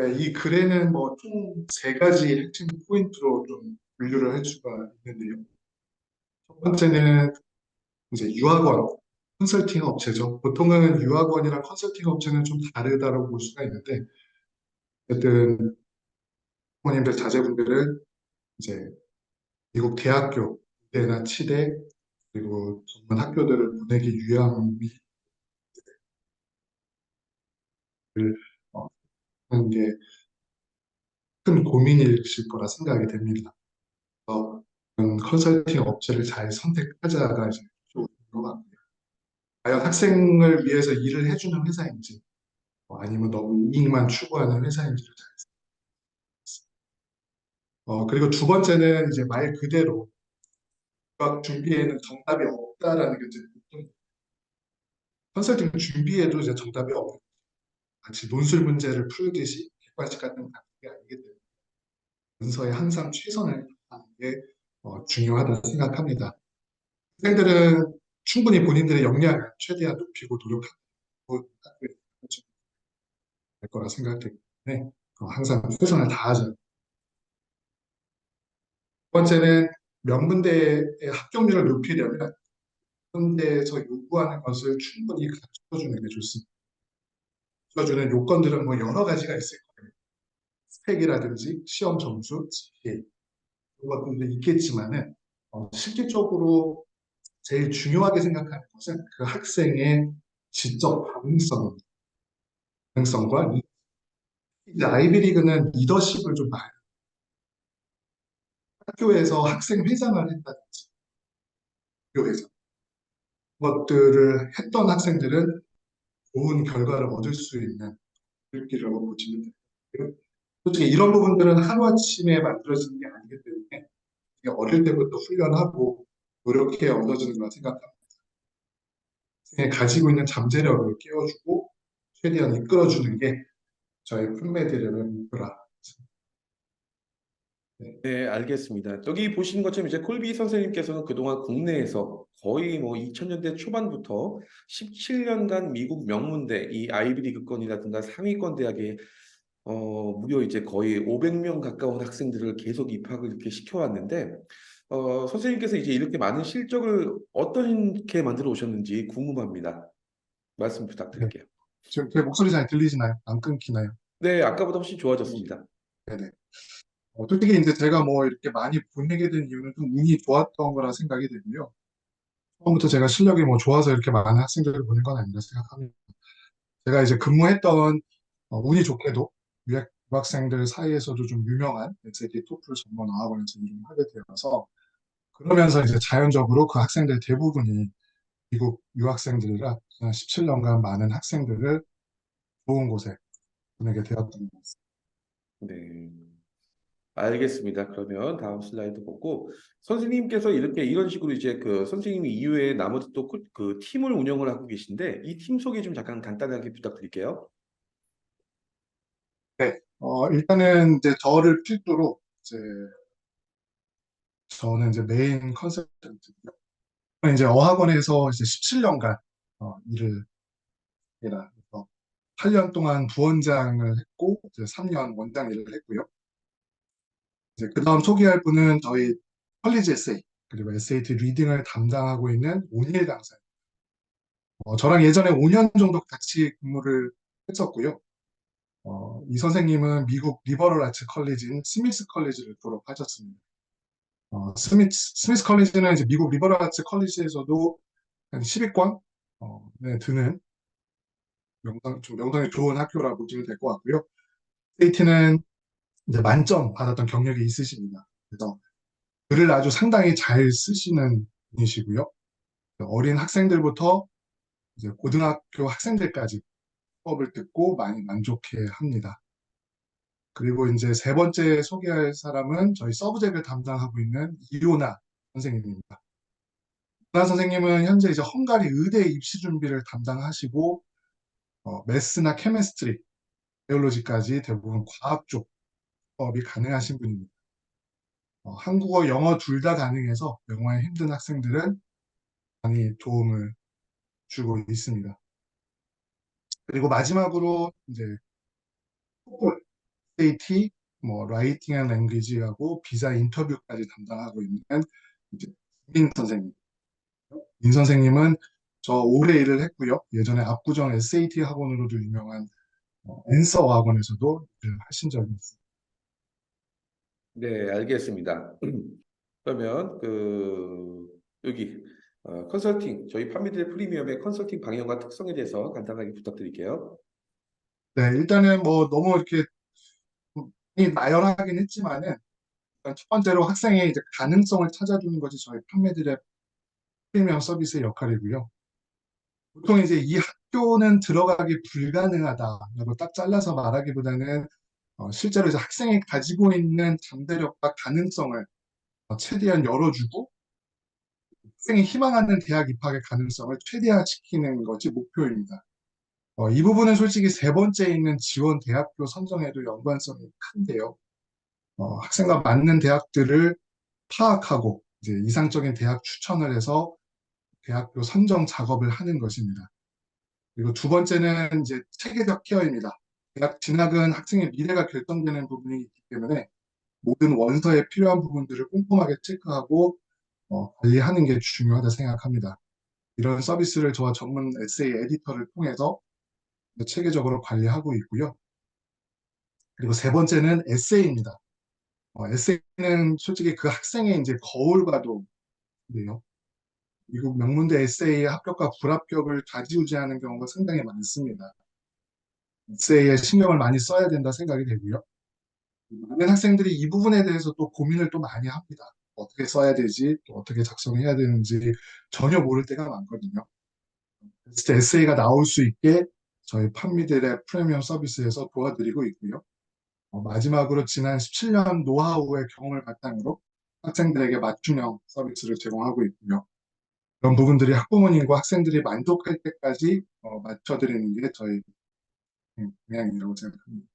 네, 이 글에는 뭐 총 세 가지 핵심 포인트로 좀 분류를 할 수가 있는데요. 첫 번째는 이제 유학원, 컨설팅 업체죠. 보통은 유학원이랑 컨설팅 업체는 좀 다르다고 볼 수가 있는데, 어쨌든 부모님들 자제분들은 이제 미국 대학교, 대나 치대, 그리고 전문 학교들을 보내기 위함이 어, 하는 게 큰 고민이실 거라 생각이 됩니다. 그래서 컨설팅 업체를 잘 선택하자가 이제 좋은 것 같고요. 과연 학생을 위해서 일을 해주는 회사인지, 어, 아니면 너무 이익만 추구하는 회사인지를 잘 어, 그리고 두 번째는 이제 말 그대로 유학 준비에는 정답이 없다라는 게 이제 보통 컨설팅 준비에도 이제 정답이 없는 마치 논술 문제를 풀듯이 객관식 같은 단계 아니기 때문에 문서에 항상 최선을 다하는 게 어, 중요하다 생각합니다. 학생들은 충분히 본인들의 역량을 최대한 높이고 노력하고 될 거라 생각되기 때문에 어, 항상 최선을 다하자. 두 번째는 명문대의 합격률을 높이려면 현대에서 요구하는 것을 충분히 갖춰주는 게 좋습니다. 갖춰주는 요건들은 뭐 여러 가지가 있을 거예요. 스펙이라든지 시험 점수, GPA 그런 것들도 있겠지만은 어, 실질적으로 제일 중요하게 생각하는 것은 그 학생의 지적 가능성입니다. 가능성과 이- 이제 아이비리그는 리더십을 좀 많이 학교에서 학생 회장을 했다든지 학교에서 그것들을 했던 학생들은 좋은 결과를 얻을 수 있는 길이라고 보시면 돼요. 솔직히 이런 부분들은 하루아침에 만들어지는 게 아니기 때문에 어릴 때부터 훈련하고 노력해 얻어지는 거라 생각합니다. 가지고 있는 잠재력을 깨워주고 최대한 이끌어주는 게 저희 풀메디를 목표라. 네, 알겠습니다. 여기 보시는 것처럼 이제 콜비 선생님께서는 그동안 국내에서 거의 뭐 2000년대 초반부터 17년간 미국 명문대 이 아이비리그권이라든가 상위권 대학에 어 무려 이제 거의 500명 가까운 학생들을 계속 입학을 이렇게 시켜왔는데 어 선생님께서 이제 이렇게 많은 실적을 어떻게 만들어 오셨는지 궁금합니다. 말씀 부탁드릴게요. 지금 제 목소리 잘 들리시나요? 안 끊기나요? 네, 아까보다 훨씬 좋아졌습니다. 네네. 어, 솔직히 이제 제가 뭐 이렇게 많이 보내게 된 이유는 좀 운이 좋았던 거라 생각이 되고요. 처음부터 제가 실력이 뭐 좋아서 이렇게 많은 학생들을 보낸 건 아니라 생각합니다. 제가 이제 근무했던 어, 운이 좋게도 유학, 유학생들 사이에서도 좀 유명한 SAT 토플 전문 어학원에서 일을 하게 되어서 그러면서 이제 자연적으로 그 학생들 대부분이 미국 유학생들이라 17 년간 많은 학생들을 좋은 곳에 보내게 되었던 것 같습니다. 네. 알겠습니다. 그러면 다음 슬라이드 보고 선생님께서 이렇게 이런 식으로 이제 그 선생님 이외에 나머지 또 그 팀을 운영을 하고 계신데 이 팀 소개 좀 잠깐 간단하게 부탁드릴게요. 어, 일단은 이제 저를 필두로 이제 저는 이제 메인 컨설턴트고요. 이제 어학원에서 이제 17년간 어, 일을. 그래서 8년 동안 부원장을 했고 이제 3년 원장 일을 했고요. 그 다음 소개할 분은 저희 컬리지 에세이 그리고 SAT 리딩을 담당하고 있는 오니엘 강사. 어, 저랑 예전에 5년 정도 같이 근무를 했었고요. 어, 이 선생님은 미국 리버럴 아츠 컬리지인 스미스 컬리지를 졸업하셨습니다. 어, 스미스, 스미스 컬리지는 이제 미국 리버럴 아츠 컬리지에서도 한 10위권 어, 네, 드는 명성, 좀 명성이 좋은 학교라고 보시면 될 것 같고요. SAT는 이제 만점 받았던 경력이 있으십니다. 그래서 글을 아주 상당히 잘 쓰시는 분이시고요. 어린 학생들부터 이제 고등학교 학생들까지 수업을 듣고 많이 만족해 합니다. 그리고 이제 세 번째 소개할 사람은 저희 서브젝을 담당하고 있는 이오나 선생님입니다. 이오나 선생님은 현재 이제 헝가리 의대 입시 준비를 담당하시고 어, 매스나 케미스트리, 바이올로지까지 대부분 과학 쪽 수업이 가능하신 분입니다. 어, 한국어, 영어 둘 다 가능해서 영어에 힘든 학생들은 많이 도움을 주고 있습니다. 그리고 마지막으로 이제 SAT, 뭐 라이팅 앤 랭귀지하고 비자 인터뷰까지 담당하고 있는 이제 민 선생님. 민 선생님은 저 오래 일을 했고요. 예전에 압구정 SAT 학원으로도 유명한 어, 앤서 학원에서도 일을 하신 적이 있어요. 네, 알겠습니다. 그러면 그 여기 어, 컨설팅 저희 판매들 프리미엄의 컨설팅 방향과 특성에 대해서 간단하게 부탁드릴게요. 네, 일단은 뭐 너무 이렇게 나열하긴 했지만은 일단 첫 번째로 학생의 이제 가능성을 찾아주는 것이 저희 판매들의 프리미엄 서비스의 역할이고요. 보통 이제 이 학교는 들어가기 불가능하다라고 딱 잘라서 말하기보다는 어, 실제로 이제 학생이 가지고 있는 잠재력과 가능성을 어, 최대한 열어주고 학생이 희망하는 대학 입학의 가능성을 최대화시키는 것이 목표입니다. 어, 이 부분은 솔직히 세 번째 있는 지원 대학교 선정에도 연관성이 큰데요. 어, 학생과 맞는 대학들을 파악하고 이제 이상적인 대학 추천을 해서 대학교 선정 작업을 하는 것입니다. 그리고 두 번째는 이제 체계적 케어입니다. 대학 진학은 학생의 미래가 결정되는 부분이기 때문에 모든 원서에 필요한 부분들을 꼼꼼하게 체크하고 어, 관리하는 게 중요하다 생각합니다. 이런 서비스를 저와 전문 에세이 에디터를 통해서 체계적으로 관리하고 있고요. 그리고 세 번째는 에세이입니다. 어, 에세이는 솔직히 그 학생의 이제 거울과도 돼요. 미국 명문대 에세이의 합격과 불합격을 좌지우지하는 경우가 상당히 많습니다. 에세이에 신경을 많이 써야 된다 생각이 되고요. 많은 학생들이 이 부분에 대해서 또 고민을 또 많이 합니다. 어떻게 써야 되지, 또 어떻게 작성해야 되는지 전혀 모를 때가 많거든요. 진짜 에세이가 나올 수 있게 저희 판미들의 프리미엄 서비스에서 도와드리고 있고요. 어, 마지막으로 지난 17년 노하우의 경험을 바탕으로 학생들에게 맞춤형 서비스를 제공하고 있고요. 그런 부분들이 학부모님과 학생들이 만족할 때까지 어, 맞춰드리는 게 저희 방향이라고 생각합니다.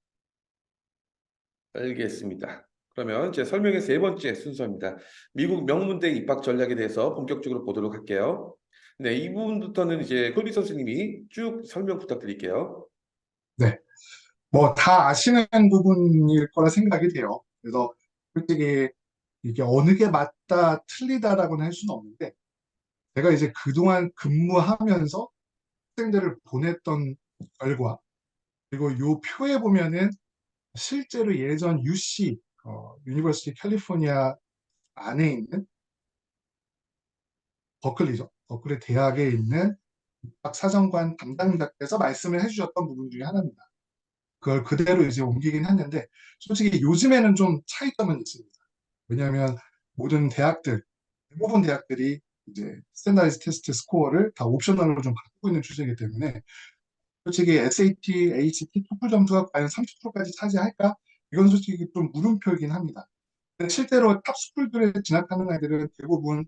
알겠습니다. 그러면 제 설명의 세 번째 순서입니다. 미국 명문대 입학 전략에 대해서 본격적으로 보도록 할게요. 네, 이 부분부터는 이제 콜비 선생님이 쭉 설명 부탁드릴게요. 네. 뭐 다 아시는 부분일 거라 생각이 돼요. 그래서 솔직히 이게 어느 게 맞다 틀리다라고는 할 수는 없는데 제가 이제 그동안 근무하면서 학생들을 보냈던 결과 그리고 요 표에 보면은 실제로 예전 UC 어, 유니버시티 캘리포니아 안에 있는 버클리죠. 버클리 대학에 있는 입학 사정관 담당자께서 말씀을 해주셨던 부분 중에 하나입니다. 그걸 그대로 이제 옮기긴 했는데 솔직히 요즘에는 좀 차이점은 있습니다. 왜냐하면 모든 대학들 대부분 대학들이 이제 스탠다이즈 테스트 스코어를 다 옵셔널로 좀 바꾸고 있는 추세이기 때문에 솔직히 SAT, ACT, 토플 점수가 과연 30%까지 차지할까? 이건 솔직히 좀 물음표이긴 합니다. 실제로 탑 스쿨들에 진학하는 아이들은 대부분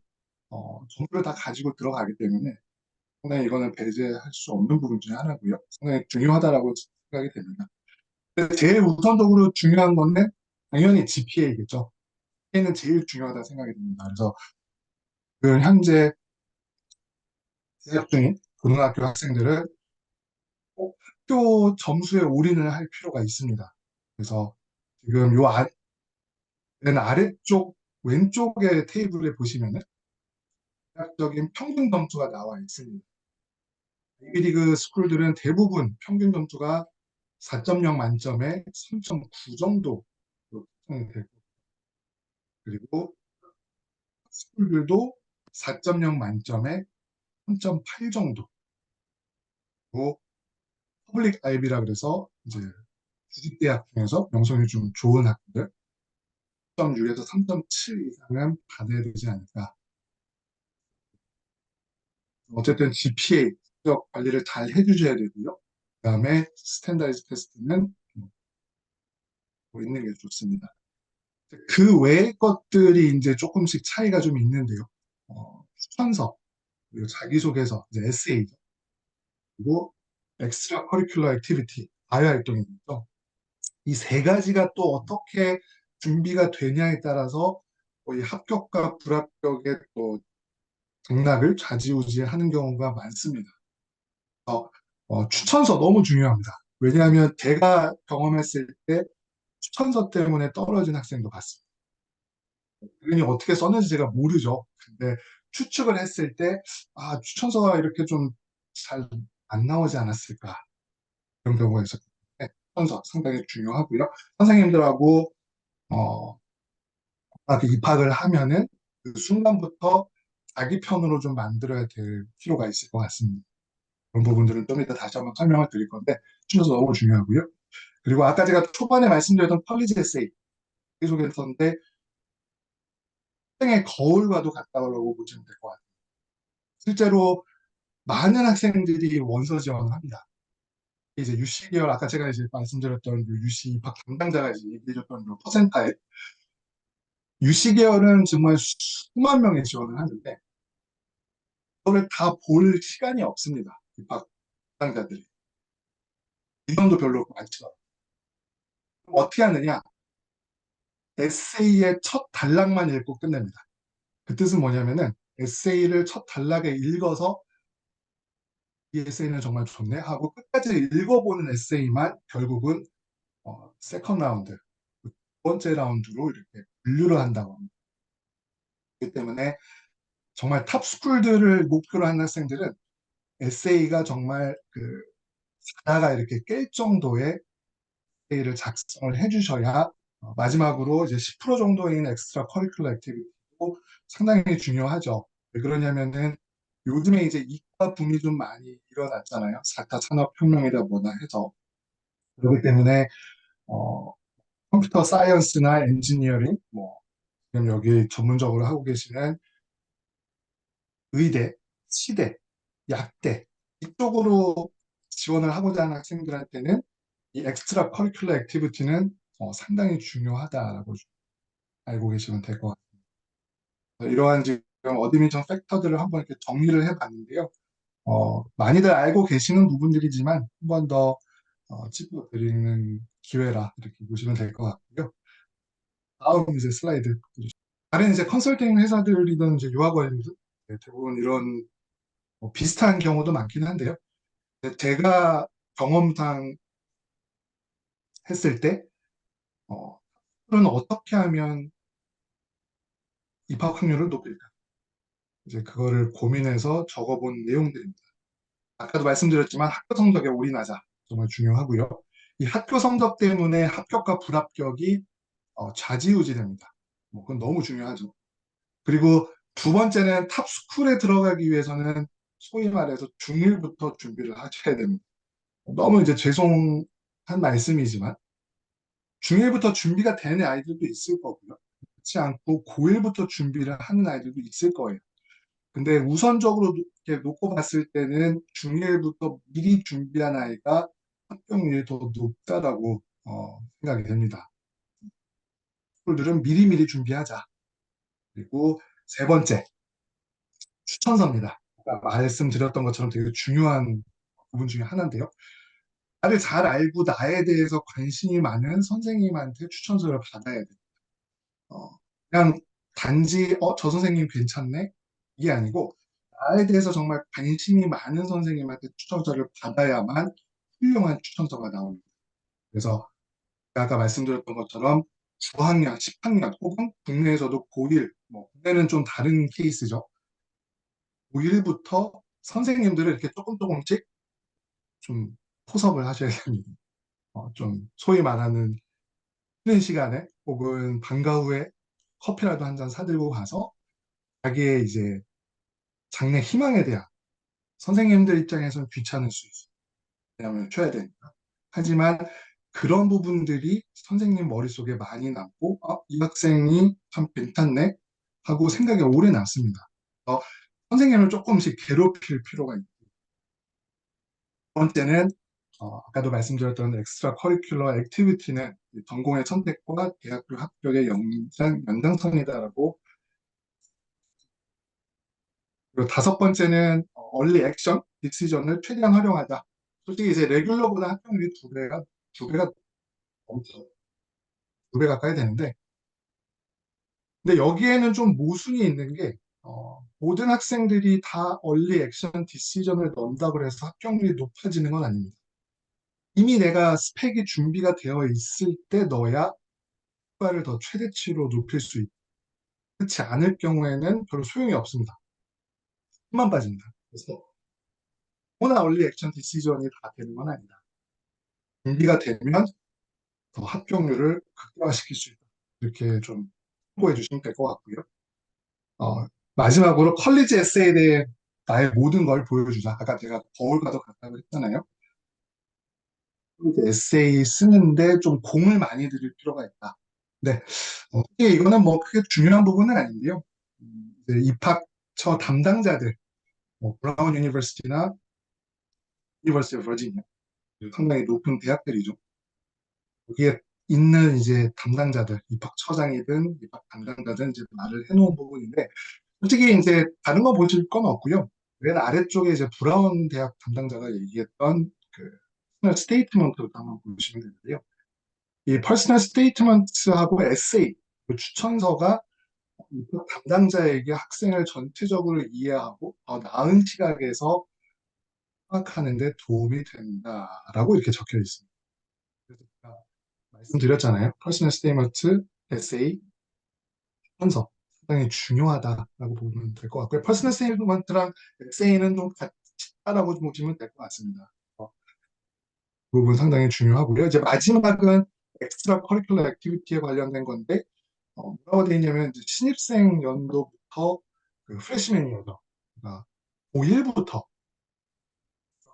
어, 점수를 다 가지고 들어가기 때문에 상당히 이거는 배제할 수 없는 부분 중에 하나고요. 상당히 중요하다라고 생각이 됩니다. 제일 우선적으로 중요한 건데 당연히 GPA겠죠. GPA는 제일 중요하다 생각이 듭니다. 그래서 그 현재 재학 중인 고등학교 학생들은 꼭 학교 점수에 올인을 할 필요가 있습니다. 그래서 지금 요 아, 맨 아래쪽 왼쪽의 테이블에 보시면은 대략적인 평균 점수가 나와 있습니다. 이비리그 스쿨들은 대부분 평균 점수가 4.0 만점에 3.9 정도 측정이 되고 그리고 스쿨들도 4.0 만점에 3.8 정도 그리고 퍼블릭 아이비라 그래서 이제 주립대학 중에서 명성이 좀 좋은 학교들 3.6에서 3.7 이상은 받아야 되지 않을까 어쨌든 GPA 성적 관리를 잘 해주셔야 되고요. 그 다음에 스탠다이즈 테스트는 뭐 있는 게 좋습니다. 그 외의 것들이 이제 조금씩 차이가 좀 있는데요. 어, 추천서, 그리고 자기소개서, 이제 에세이, 그리고 엑스트라 커리큘러 액티비티, 아이 활동이죠. 이 세 가지가 또 어떻게 준비가 되냐에 따라서 이 합격과 불합격의 또 등락을 좌지우지하는 경우가 많습니다. 어, 어, 추천서 너무 중요합니다. 왜냐하면 제가 경험했을 때 추천서 때문에 떨어진 학생도 봤습니다. 그분이 어떻게 썼는지 제가 모르죠. 근데 추측을 했을 때, 아, 추천서가 이렇게 좀 잘 안 나오지 않았을까. 그런 경우가 있었기 때문에 추천서 상당히 중요하고요. 선생님들하고, 어, 입학을 하면은 그 순간부터 자기 편으로 좀 만들어야 될 필요가 있을 것 같습니다. 그런 부분들은 좀 이따 다시 한번 설명을 드릴 건데, 추천서 너무 중요하고요. 그리고 아까 제가 초반에 말씀드렸던 펄리지 에세이 계속했었는데 학생의 거울과도 같다고 보시면 될 것 같아요. 실제로 많은 학생들이 원서 지원을 합니다. 이제 UC 계열 아까 제가 이제 말씀드렸던 그 UC 입학 담당자가 이제 얘기해줬던 그 퍼센타일 UC 계열은 정말 수만 명이 지원을 하는데 그걸 다 볼 시간이 없습니다. 입학 담당자들이 인원도 별로. 그럼 어떻게 하느냐? 에세이의 첫 단락만 읽고 끝냅니다. 그 뜻은 뭐냐면은 에세이를 첫 단락에 읽어서 이 에세이는 정말 좋네 하고 끝까지 읽어보는 에세이만 결국은 어, 세컨 라운드, 두 번째 라운드로 이렇게 분류를 한다고 합니다. 그렇기 때문에 정말 탑 스쿨들을 목표로 하는 학생들은 에세이가 정말 그 자다가 이렇게 깰 정도의 에세이를 작성을 해주셔야 어, 마지막으로 이제 10% 정도인 엑스트라 커리큘러 액티비티도 상당히 중요하죠. 왜 그러냐면은 요즘에 이제 이과 붐이 좀 많이 일어났잖아요. 4차 산업혁명이다 뭐다 해서. 그렇기 때문에 어, 컴퓨터 사이언스나 엔지니어링, 뭐 지금 여기 전문적으로 하고 계시는 의대, 치대, 약대 이쪽으로 지원을 하고자 하는 학생들한테는 이 엑스트라 커리큘러 액티비티는 어, 상당히 중요하다라고 알고 계시면 될 것 같습니다. 이러한 지금 어드미션 팩터들을 한번 이렇게 정리를 해봤는데요. 어, 많이들 알고 계시는 부분들이지만 한 번 더 어, 짚어드리는 기회라 이렇게 보시면 될 것 같고요. 다음 이제 슬라이드. 다른 이제 컨설팅 회사들이든 이제 유학원이든 네, 대부분 이런 뭐 비슷한 경우도 많긴 한데요. 제가 경험상 했을 때 어, 는 어떻게 하면 입학 확률을 높일까? 이제 그거를 고민해서 적어본 내용들입니다. 아까도 말씀드렸지만 학교 성적에 올인하자 정말 중요하고요. 이 학교 성적 때문에 합격과 불합격이 어, 좌지우지됩니다. 뭐 그건 너무 중요하죠. 그리고 두 번째는 탑 스쿨에 들어가기 위해서는 소위 말해서 중1부터 준비를 하셔야 됩니다. 너무 이제 죄송한 말씀이지만 중1부터 준비가 되는 아이들도 있을 거고요. 그렇지 않고 고1부터 준비를 하는 아이들도 있을 거예요. 근데 우선적으로 이렇게 놓고 봤을 때는 중1부터 미리 준비한 아이가 합격률이 더 높다라고 어, 생각이 됩니다. 스쿨들은 미리미리 준비하자. 그리고 세 번째, 추천서입니다. 말씀드렸던 것처럼 되게 중요한 부분 중에 하나인데요. 나를 잘 알고 나에 대해서 관심이 많은 선생님한테 추천서를 받아야 돼요. 어, 그냥 단지 어, 저 선생님 괜찮네? 이게 아니고 나에 대해서 정말 관심이 많은 선생님한테 추천서를 받아야만 훌륭한 추천서가 나옵니다. 그래서 아까 말씀드렸던 것처럼 9학년, 10학년 혹은 국내에서도 고1, 뭐 국내는 좀 다른 케이스죠. 고1부터 선생님들을 이렇게 조금 조금씩 좀 포섭을 하셔야 됩니다. 어, 좀 소위 말하는 쉬는 시간에 혹은 방과 후에 커피라도 한 잔 사들고 가서 자기의 이제 장래 희망에 대한 선생님들 입장에서는 귀찮을 수 있어요. 왜냐하면 쳐야 되니까. 하지만 그런 부분들이 선생님 머릿속에 많이 남고 아, 이 학생이 참 괜찮네 하고 생각이 오래 남습니다. 어, 선생님을 조금씩 괴롭힐 필요가 있고 두 번째는 어, 아까도 말씀드렸던 엑스트라 커리큘러 액티비티는 전공의 선택과 대학교 합격의 연장, 연장선이다라고 그리고 다섯 번째는 얼리 액션 디시전을 최대한 활용하자. 솔직히 이제 레귤러보다 합격률이 두 배가 두 배가 엄청 두배 가까이 되는데 근데 여기에는 좀 모순이 있는 게 어, 모든 학생들이 다 얼리 액션 디시전을 넣는다고 해서 합격률이 높아지는 건 아닙니다. 이미 내가 스펙이 준비가 되어 있을 때 넣어야 효과를 더 최대치로 높일 수 있다. 그렇지 않을 경우에는 별로 소용이 없습니다. 힘만 빠진다. 그래서 모나 얼리 액션 디시전이 다 되는 건 아니다. 준비가 되면 더 합격률을 극대화시킬 수 있다. 이렇게 좀 참고해 주시면 될 것 같고요. 어, 마지막으로 컬리지 에세이에 대해 나의 모든 걸 보여주자. 아까 제가 거울과도 같다고 했잖아요. 에세이 쓰는데 좀 공을 많이 들일 필요가 있다. 네, 어, 이거는 뭐 크게 중요한 부분은 아닌데요. 음, 입학 처 담당자들, 뭐 브라운 유니버시티나 유니버시티 버지니아 상당히 높은 대학들이죠. 여기에 있는 이제 담당자들, 입학처장이든 입학 담당자든 이제 말을 해놓은 부분인데, 솔직히 이제 다른 거 보실 건 없고요. 맨 아래쪽에 이제 브라운 대학 담당자가 얘기했던 그 퍼스널 스테이트먼트를 한번 보시면 되는데요. 이 퍼스널 스테이트먼트하고 에세이, 그 추천서가 입학 담당자에게 학생을 전체적으로 이해하고 더 나은 시각에서 파악하는 데 도움이 된다라고 이렇게 적혀 있습니다. 그래서 제가 말씀드렸잖아요. 퍼스널 스테이먼트, 에세이, 추천서 상당히 중요하다라고 보면 될 것 같고요. 퍼스널 스테이트먼트랑 에세이는 좀 같다라고 보시면 될 것 같습니다. 어, 그 부분 상당히 중요하고요. 이제 마지막은 엑스트라 커리큘러 액티비티에 관련된 건데 어, 뭐라고 되어 있냐면 이제 신입생 연도부터 그 프레시맨 연도, 그러니까 고1부터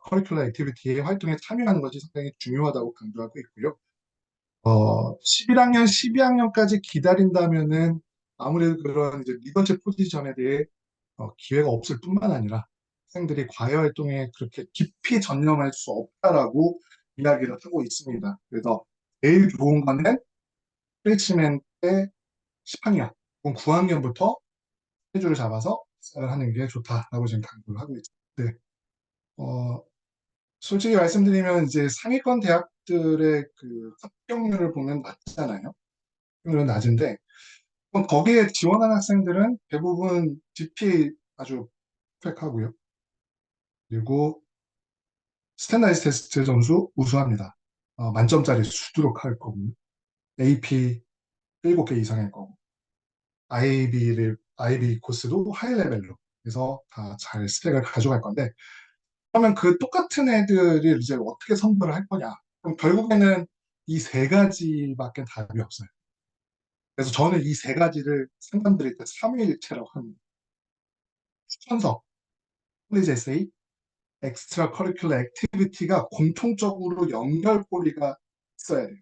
커리큘러 액티비티의 활동에 참여하는 것이 상당히 중요하다고 강조하고 있고요. 어, 11학년, 12학년까지 기다린다면은 아무래도 그런 이제 리더십 포지션에 대해 어, 기회가 없을 뿐만 아니라 학생들이 과외 활동에 그렇게 깊이 전념할 수 없다라고 이야기를 하고 있습니다. 그래서 제일 좋은 거는 프레시맨 때 10학년, 혹은 9학년부터 스케줄을 잡아서 시작을 하는 게 좋다라고 지금 강조를 하고 있습니다. 네. 어, 솔직히 말씀드리면 이제 상위권 대학들의 그 합격률을 보면 낮잖아요. 합격률은 낮은데 그럼 거기에 지원한 학생들은 대부분 GPA 아주 perfec하고요. 그리고 스탠다이즈 테스트 점수 우수합니다. 어, 만점짜리 수두룩 할 거고요. AP 7개 이상일 거고 IAB를 IB 코스도 하이 레벨로 해서 다 잘 스펙을 가져갈 건데 그러면 그 똑같은 애들이 이제 어떻게 선별을 할 거냐? 그럼 결국에는 이 세 가지밖에 답이 없어요. 그래서 저는 이 세 가지를 상담 드릴 때 삼위일체라고 합니다. 추천서, 콜리지 에세이, 엑스트라 커리큘러 액티비티가 공통적으로 연결고리가 있어야 돼요.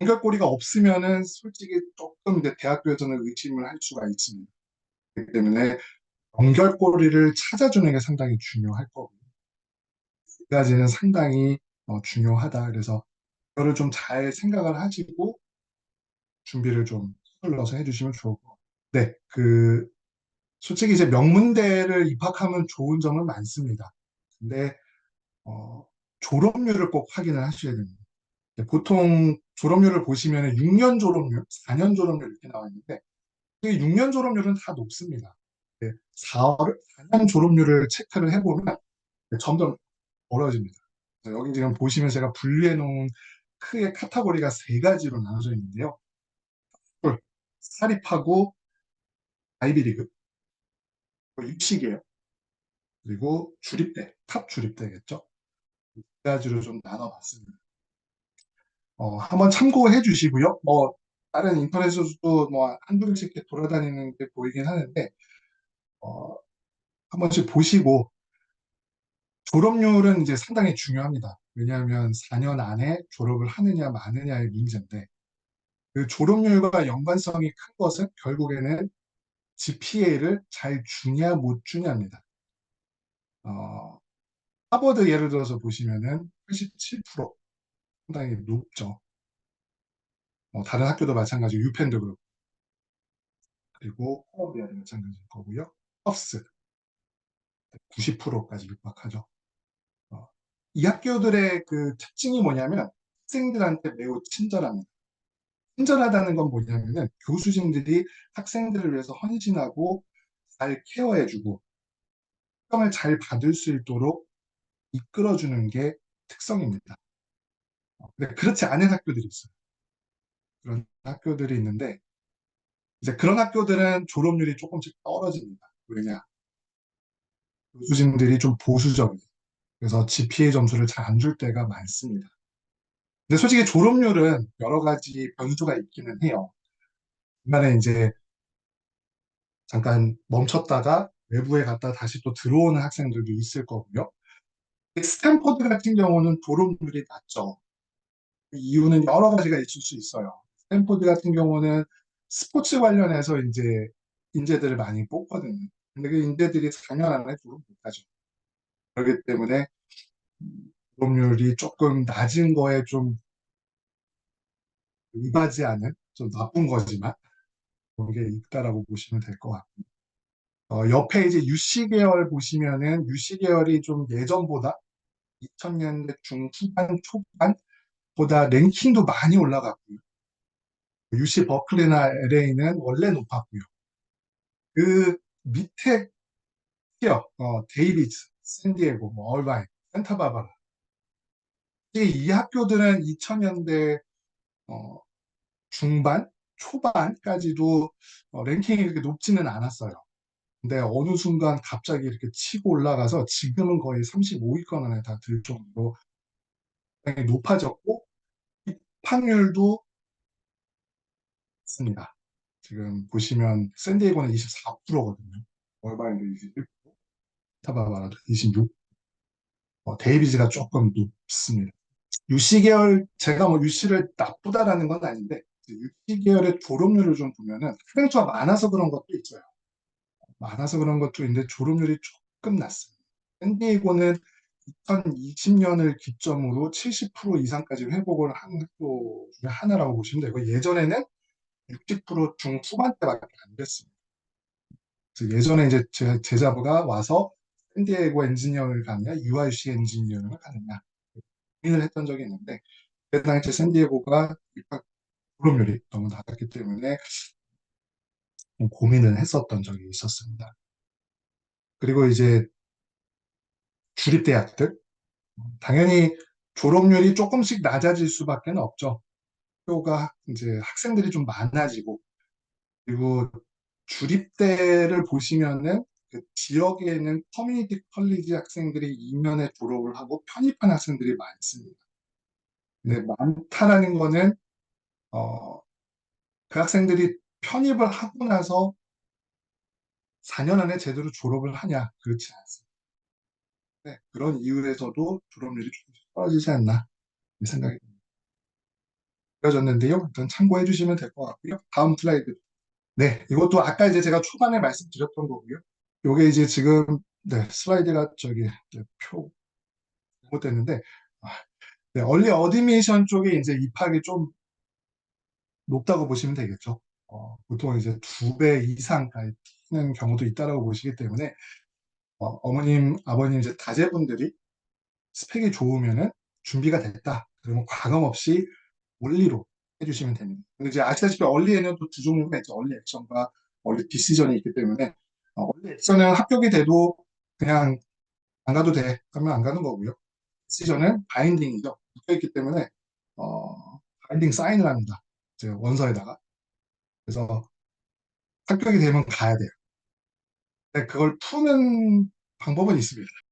연결고리가 없으면은 솔직히 조금 이제 대학교에서는 의심을 할 수가 있습니다. 그렇기 때문에 연결고리를 찾아주는 게 상당히 중요할 거고요. 두 가지는 상당히 어, 중요하다. 그래서 이거를 좀 잘 생각을 하시고 준비를 좀 서둘러서 해주시면 좋을 것 같아요. 네, 그 솔직히 이제 명문대를 입학하면 좋은 점은 많습니다. 근데 어, 졸업률을 꼭 확인을 하셔야 됩니다. 보통 졸업률을 보시면 6년 졸업률, 4년 졸업률 이렇게 나와 있는데 6년 졸업률은 다 높습니다. 4, 4년 졸업률을 체크를 해보면 점점 어려워집니다. 여기 지금 보시면 제가 분류해 놓은 크게 카테고리가 세 가지로 나눠져 있는데요. 사립하고 아이비리그, 입식이에요. 그리고 주립대, 탑 주립대겠죠. 두 가지로 좀 나눠봤습니다. 어, 한번 참고해 주시고요. 뭐 다른 인터넷에서도 뭐 한두 개씩 이렇게 돌아다니는 게 보이긴 하는데 어, 한 번씩 보시고 졸업률은 이제 상당히 중요합니다. 왜냐하면 4년 안에 졸업을 하느냐 마느냐의 문제인데 그 졸업률과 연관성이 큰 것은 결국에는 GPA를 잘 주냐 못 주냐입니다. 어, 하버드 예를 들어서 보시면은 87% 상당히 높죠. 어, 다른 학교도 마찬가지고 유펜도 그렇고 그리고 콜롬비아도 마찬가지일 거고요. 컵스 90%까지 육박하죠. 어, 이 학교들의 그 특징이 뭐냐면 학생들한테 매우 친절합니다. 친절하다는 건 뭐냐면은 교수진들이 학생들을 위해서 헌신하고 잘 케어해주고 시험을 잘 받을 수 있도록 이끌어주는 게 특성입니다. 어, 근데 그렇지 않은 학교들이 있어요. 그런 학교들이 있는데 이제 그런 학교들은 졸업률이 조금씩 떨어집니다. 왜냐? 교수진들이 좀 보수적이에요. 그래서 GPA 점수를 잘 안 줄 때가 많습니다. 근데 솔직히 졸업률은 여러 가지 변수가 있기는 해요. 중간에 이제 잠깐 멈췄다가 외부에 갔다 다시 또 들어오는 학생들도 있을 거고요. 스탠퍼드 같은 경우는 졸업률이 낮죠. 그 이유는 여러 가지가 있을 수 있어요. 스탠퍼드 같은 경우는 스포츠 관련해서 이제 인재들을 많이 뽑거든요. 근데 그 인재들이 4년 안에 졸업 못하죠. 그렇기 때문에 졸업률이 조금 낮은 거에 좀 의하지 않은 좀 나쁜 거지만 그런 게 있다라고 보시면 될 것 같고 어, 옆에 이제 UC 계열 보시면은 UC 계열이 좀 예전보다 2000년대 중후반 초반 보다 랭킹도 많이 올라갔고요. UC 버클리나 LA는 원래 높았고요. 그 밑에 티어, 어, 데이비드, 샌디에고, 뭐 얼바인, 산타바바라 이, 이 학교들은 2000년대 어, 중반, 초반까지도 어, 랭킹이 그렇게 높지는 않았어요. 근데 어느 순간 갑자기 이렇게 치고 올라가서 지금은 거의 35위권 안에 다 들 정도로 굉장히 높아졌고 입학률도 있습니다. 지금 보시면 샌디에고는 24%거든요. 얼바인도 21%, 타바바라도 26%, 어, 데이비즈가 조금 높습니다. UC 계열 제가 뭐 UC를 나쁘다라는 건 아닌데 UC 계열의 졸업률을 좀 보면은 학생 수가 많아서 그런 것도 있어요. 많아서 그런 것도 있는데 졸업률이 조금 낮습니다. 샌디에고는 2020년을 기점으로 70% 이상까지 회복을 한 학교 중에 하나라고 보시면 되고 예전에는 60% 중후반대밖에 안 됐습니다. 예전에 이제 제 제자부가 와서 샌디에고 엔지니어를 가느냐, UIC 엔지니어를 가느냐 고민을 했던 적이 있는데 그 당시에 샌디에고가 입학 졸업률이 너무 낮았기 때문에 좀 고민을 했었던 적이 있었습니다. 그리고 이제 주립대학들 당연히 졸업률이 조금씩 낮아질 수밖에 없죠. 학교가 이제 학생들이 좀 많아지고 그리고 주립대를 보시면은 그 지역에 있는 커뮤니티 컬리지 학생들이 2년에 졸업을 하고 편입한 학생들이 많습니다. 근데 많다라는 거는 어, 그 학생들이 편입을 하고 나서 4년 안에 제대로 졸업을 하냐 그렇지 않습니다. 네, 그런 이유에서도 졸업률이 조금 떨어지지 않나 이 생각이 듭니다. 그려졌는데요. 일단 참고해 주시면 될 것 같고요. 다음 슬라이드. 네, 이것도 아까 이제 제가 초반에 말씀드렸던 거고요. 요게 이제 지금 네, 슬라이드가 저기 네, 표 잘못됐는데 아, 네, 얼리 어드미션 쪽에 이제 입학이 좀 높다고 보시면 되겠죠. 어, 보통 이제 두 배 이상 가는 경우도 있다라고 보시기 때문에 어, 머님 아버님 이제 다재분들이 스펙이 좋으면은 준비가 됐다. 그러면 과감 없이 원리로 해주시면 됩니다. 근데 이제 아시다시피 얼리에는 또 두 종류가 있죠. 얼리 액션과 얼리 디시전이 있기 때문에 어, 얼리 액션은 합격이 돼도 그냥 안 가도 돼. 그러면 안 가는 거고요. 디시전은 바인딩이죠. 붙어있기 때문에 어, 바인딩 사인을 합니다. 이제 원서에다가. 그래서 합격이 되면 가야 돼요. 근데 그걸 푸는 방법은 있습니다.